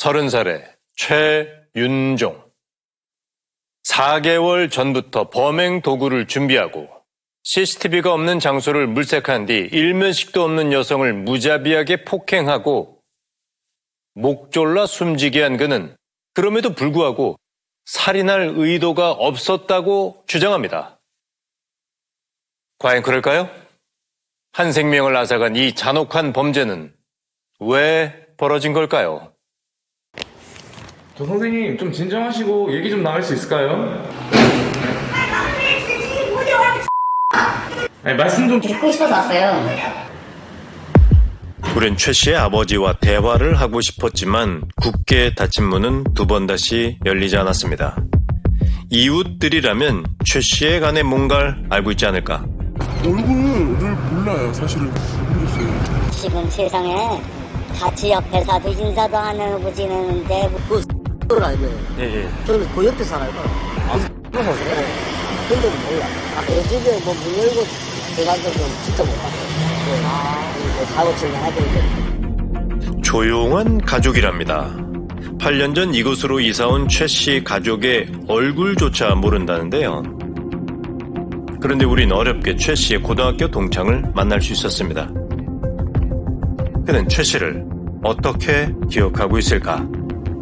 30살의 최윤종. 4개월 전부터 범행 도구를 준비하고 CCTV가 없는 장소를 물색한 뒤 일면식도 없는 여성을 무자비하게 폭행하고 목 졸라 숨지게 한 그는 그럼에도 불구하고 살인할 의도가 없었다고 주장합니다. 과연 그럴까요? 한 생명을 앗아간 이 잔혹한 범죄는 왜 벌어진 걸까요? 저 선생님 좀 진정하시고 얘기 좀 나눌 수 있을까요? 아니 말씀 좀 듣고 싶어서 왔어요. 우린 최 씨의 아버지와 대화를 하고 싶었지만 굳게 닫힌 문은 두 번 다시 열리지 않았습니다. 이웃들이라면 최 씨에 관해 뭔가를 알고 있지 않을까? 얼굴을 몰라요, 사실은. 모르겠어요. 지금 세상에 같이 옆에 사도 인사도 안 하고 지내는데 그 X를 알고요. 예, 예. 저는 그 옆에 살아요. 아, 그런 거죠. 근데 몰라. 아, 그 집에 뭐문 열고 들어간 적은 진짜 못 봤어요. 그, 아, 뭐 사고 치는 하더니 조용한 가족이랍니다. 8년 전 이곳으로 이사온 최 씨 가족의 얼굴조차 모른다는데요. 그런데 우린 어렵게 최 씨의 고등학교 동창을 만날 수 있었습니다. 그는 최 씨를 어떻게 기억하고 있을까?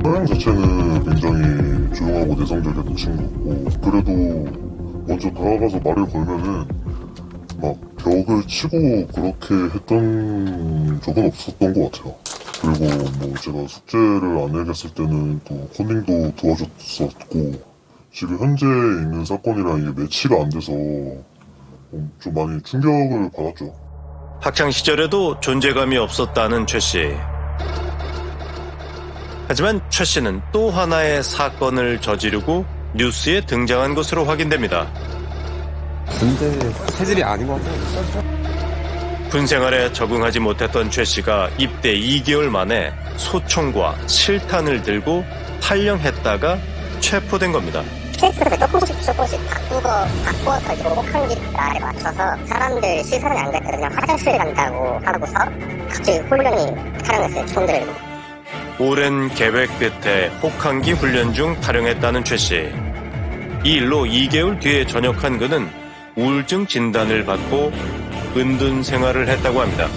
성향 자체는 굉장히 조용하고 내성적이었던 친구고, 그래도 먼저 다가가서 말을 걸면은, 막, 벽을 치고 그렇게 했던 적은 없었던 것 같아요. 그리고 뭐, 제가 숙제를 안 해냈을 때는 또 컨닝도 도와줬었고, 지금 현재 있는 사건이랑 이게 매치가 안 돼서, 어, 좀 많이 충격을 받았죠. 학창 시절에도 존재감이 없었다는 최 씨. 하지만 최 씨는 또 하나의 사건을 저지르고 뉴스에 등장한 것으로 확인됩니다. 근데 체질이 아닌 것 같아요. 군 생활에 적응하지 못했던 최 씨가 입대 2개월 만에 소총과 실탄을 들고 탈영했다가 체포된 겁니다. 캐릭터를 조금씩 조금씩 바꾸고 바꿔가지고 혹한기에 맞춰서 사람들 시선이 안 갔거든요. 그냥 화장실 간다고 하고서 갑자기 훈련이 타령했어요. 총 들고. 오랜 계획 끝에 혹한기 훈련 중 탈영했다는 최 씨. 이 일로 2개월 뒤에 전역한 그는 우울증 진단을 받고 은둔 생활을 했다고 합니다.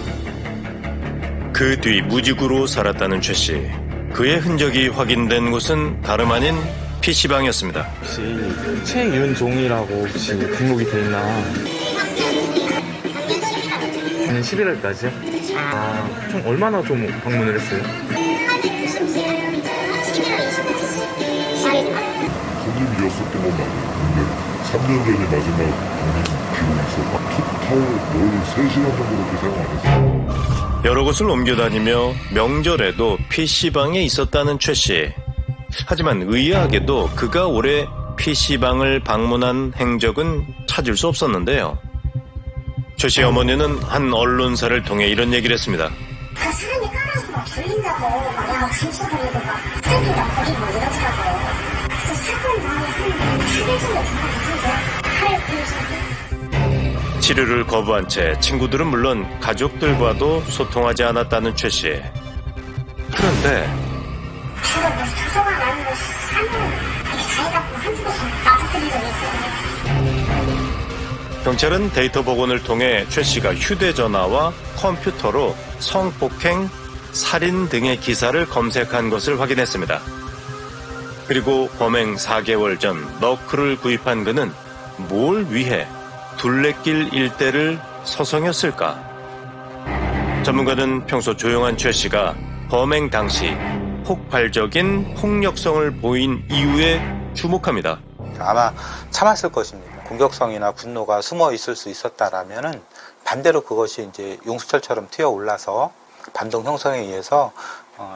그 뒤 무직으로 살았다는 최 씨. 그의 흔적이 확인된 곳은 다름 아닌 PC방이었습니다. 혹시 최윤종이라고 혹시 등록이 돼 있나? 한 11월까지요? 아, 총 얼마나 좀 방문을 했어요? 손님이었었던 건 맞는데 3년 전이 마지막 독립 기록이 있어 토탈 13시간 정도밖에 사용 안 했어 여러 곳을 옮겨 다니며 명절에도 PC방에 있었다는 최 씨. 하지만 의아하게도 그가 올해 PC방을 방문한 행적은 찾을 수 없었는데요. 최 씨 어머니는 한 언론사를 통해 이런 얘기를 했습니다. 그 사람이 깔아서 막 졸린다고 막 진짜하려고 막 쓰기가 거기 뭐 이러더라고요. 치료를 거부한 채 친구들은 물론 가족들과도 소통하지 않았다는 최 씨. 그런데. 경찰은 데이터 복원을 통해 최 씨가 휴대전화와 컴퓨터로 성폭행, 살인 등의 기사를 검색한 것을 확인했습니다. 그리고 범행 4개월 전 너클을 구입한 그는 뭘 위해 둘레길 일대를 서성였을까? 전문가는 평소 조용한 최 씨가 범행 당시 폭발적인 폭력성을 보인 이유에 주목합니다. 아마 참았을 것입니다. 공격성이나 분노가 숨어 있을 수 있었다라면은 반대로 그것이 이제 용수철처럼 튀어 올라서 반동 형성에 의해서 어,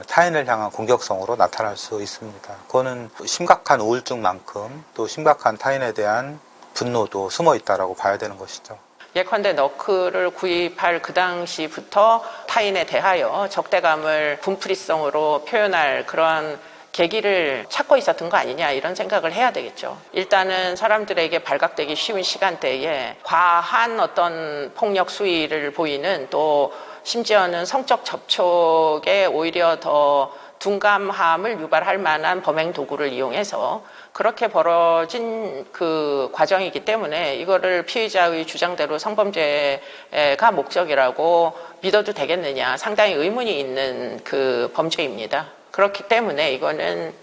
타인을 향한 공격성으로 나타날 수 있습니다. 그거는 심각한 우울증만큼 또 심각한 타인에 대한 분노도 숨어 있다라고 봐야 되는 것이죠. 예컨대 너클을 구입할 그 당시부터 타인에 대하여 적대감을 분풀이성으로 표현할 그런 계기를 찾고 있었던 거 아니냐 이런 생각을 해야 되겠죠. 일단은 사람들에게 발각되기 쉬운 시간대에 과한 어떤 폭력 수위를 보이는 또 심지어는 성적 접촉에 오히려 더 둔감함을 유발할 만한 범행 도구를 이용해서 그렇게 벌어진 그 과정이기 때문에 이거를 피의자의 주장대로 성범죄가 목적이라고 믿어도 되겠느냐 상당히 의문이 있는 그 범죄입니다. 그렇기 때문에 이거는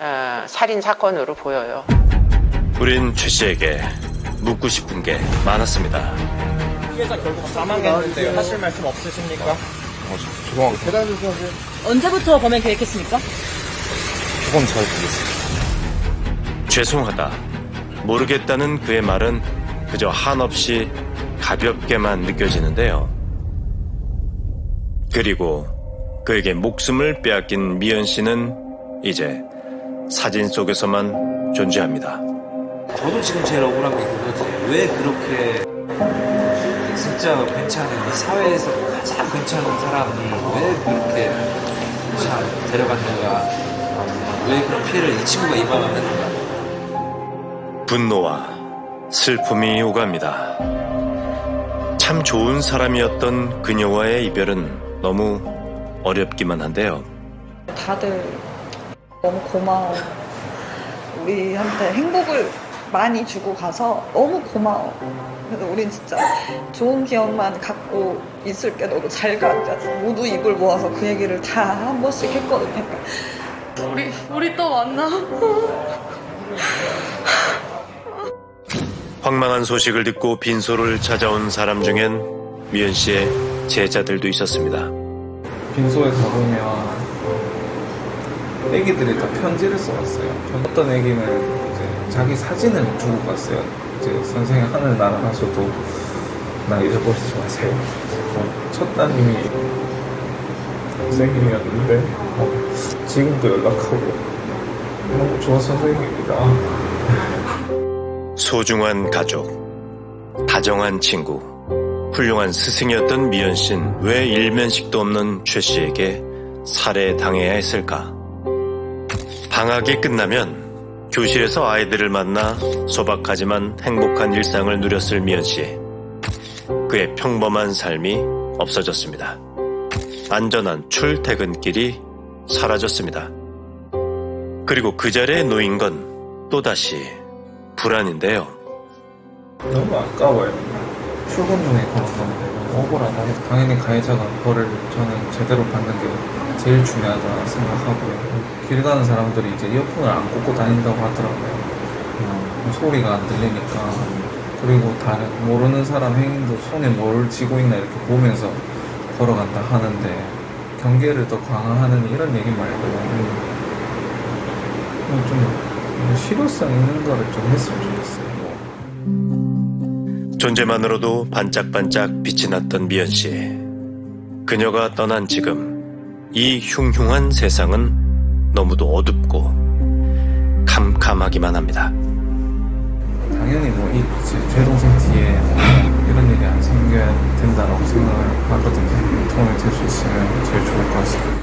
어, 살인 사건으로 보여요. 우린 최 씨에게 묻고 싶은 게 많았습니다. 언제부터 범행 계획했습니까? 조금 잘 모르겠어요. 죄송하다. 모르겠다는 그의 말은 그저 한없이 가볍게만 느껴지는데요. 그리고 그에게 목숨을 빼앗긴 미연 씨는 이제 사진 속에서만 존재합니다. 저도 지금 제일 억울한 게 그거지. 왜 그렇게 진짜 괜찮은 이 사회에서 가장 괜찮은 사람이 왜 그렇게 참 데려갔는가? 왜 그런 피해를 이 친구가 입어놨는가? 분노와 슬픔이 오갑니다. 참 좋은 사람이었던 그녀와의 이별은 너무 어렵기만 한데요. 다들 너무 고마워. 우리한테 행복을 많이 주고 가서 너무 고마워. 그래서 우린 진짜 좋은 기억만 갖고 있을 게. 너도 잘 가. 모두 입을 모아서 그 얘기를 다 한 번씩 했거든요. 그러니까 우리 우리 또 만나. 황망한 소식을 듣고 빈소를 찾아온 사람 중엔 미연 씨의 제자들도 있었습니다. 빈소에 가보면 애기들이 다 편지를 써왔어요. 어떤 애기는 이제 자기 사진을 주고 갔어요. 이제 선생님 하늘 날아가셔도 나 잊어버리지 마세요. 어, 첫 따님이 선생님이었는데 어, 지금도 연락하고 너무 좋은 선생님입니다. 소중한 가족, 다정한 친구, 훌륭한 스승이었던 미연 씨는 왜 일면식도 없는 최 씨에게 살해당해야 했을까? 방학이 끝나면 교실에서 아이들을 만나 소박하지만 행복한 일상을 누렸을 미연 씨. 그의 평범한 삶이 없어졌습니다. 안전한 출퇴근길이 사라졌습니다. 그리고 그 자리에 놓인 건 또다시 불안인데요. 너무 아까워요. 출근 중에 너무 억울하다. 당연히 가해자가 벌을 저는 제대로 받는 게 제일 중요하다 생각하고요. 길 가는 사람들이 이제 이어폰을 안 꽂고 다닌다고 하더라고요. 음, 소리가 안 들리니까. 그리고 다른 모르는 사람 행인도 손에 뭘 쥐고 있나 이렇게 보면서 걸어간다 하는데 경계를 더 강화하는 이런 얘기 말고 음, 좀 실효성 있는 거를 좀 했으면 좋겠어요. 존재만으로도 반짝반짝 빛이 났던 미연 씨. 그녀가 떠난 지금 이 흉흉한 세상은 너무도 어둡고 캄캄하기만 합니다. 당연히 뭐 이 제 동생 뒤에 이런 일이 안 생겨야 된다라고 생각을 하거든요. 도움이 될 수 있으면 제일 좋을 것 같습니다.